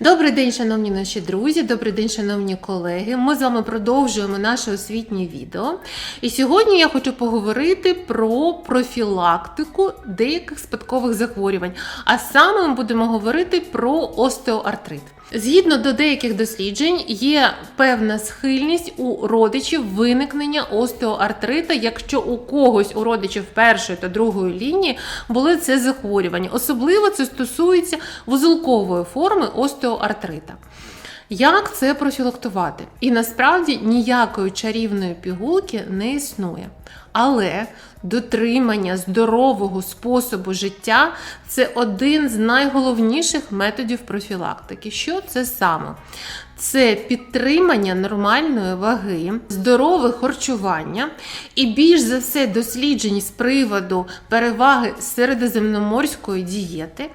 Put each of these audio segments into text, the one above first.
Добрий день, шановні наші друзі, добрий день, шановні колеги. Ми з вами продовжуємо наше освітнє відео. І сьогодні я хочу поговорити про профілактику деяких спадкових захворювань. А саме ми будемо говорити про остеоартрит. Згідно до деяких досліджень, є певна схильність у родичів виникнення остеоартрита, якщо у когось у родичів першої та другої лінії були це захворювання. Особливо це стосується вузолкової форми остеоартрита. Як це профілактувати? І насправді ніякої чарівної пігулки не існує. Але дотримання здорового способу життя це один з найголовніших методів профілактики. Що це саме? Це підтримання нормальної ваги, здорове харчування і більш за все досліджень з приводу переваги середземноморської дієти.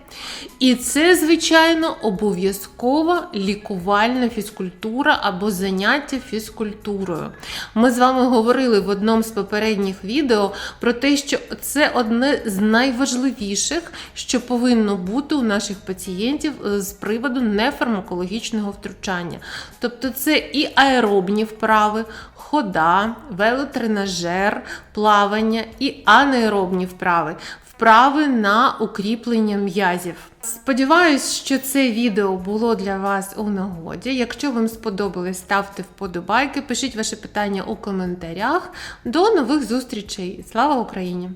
І це, звичайно, обов'язкова лікувальна фізкультура або заняття фізкультурою. Ми з вами говорили в одному з попередніх відео про те, що це одне з найважливіших, що повинно бути у наших пацієнтів е, з приводу нефармакологічного втручання. Тобто це і аеробні вправи, хода, велотренажер, плавання, і анаеробні вправи. Вправи на укріплення м'язів. Сподіваюсь, що це відео було для вас у нагоді. Якщо вам сподобалось, ставте вподобайки, пишіть ваші питання у коментарях. До нових зустрічей! Слава Україні!